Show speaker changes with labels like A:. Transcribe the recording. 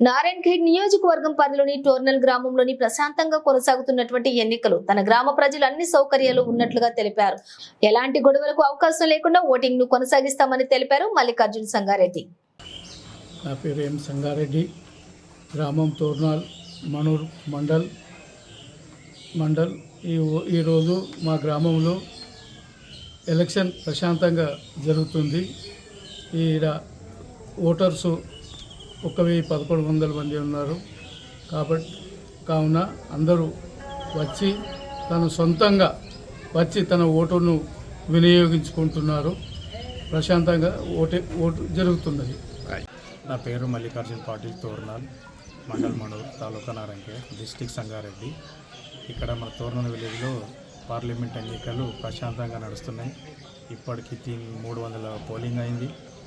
A: నారాయణ్ ఖేడ్ నియోజకవర్గం పరిధిలోని టోర్నల్ గ్రామంలోని ప్రశాంతంగా కొనసాగుతున్నటువంటి ఎన్నికలు. తన గ్రామ ప్రజలు అన్ని సౌకర్యాలు ఉన్నట్లుగా తెలిపారు. ఎలాంటి గొడవలకు అవకాశం లేకుండా ఓటింగ్ను కొనసాగిస్తామని తెలిపారు మల్లికార్జున సంగారెడ్డి.
B: నా పేరు ఎం సంగారెడ్డి. గ్రామం తోర్నాల్ మనూర్ మండల్. మండల్ ఈ ఈరోజు మా గ్రామంలో ఎలక్షన్ ప్రశాంతంగా జరుగుతుంది. ఈడ ఓటర్సు ఒక వెయ్యి పదకొండు వందల మంది ఉన్నారు. కాబట్టి కావున అందరూ వచ్చి తను సొంతంగా వచ్చి తన ఓటును వినియోగించుకుంటున్నారు. ప్రశాంతంగా ఓటే ఓటు జరుగుతున్నది.
C: నా పేరు మల్లికార్జున్ పాటిల్ తోర్నాల్ మండల్ మనూర్ తాలూకా నారంకే డిస్టిక్ సంగారెడ్డి. ఇక్కడ మన తోరణ విలేజ్లో పార్లమెంట్ ఎన్నికలు ప్రశాంతంగా నడుస్తున్నాయి. ఇప్పటికీ తీ మూడు వందల పోలింగ్ అయింది.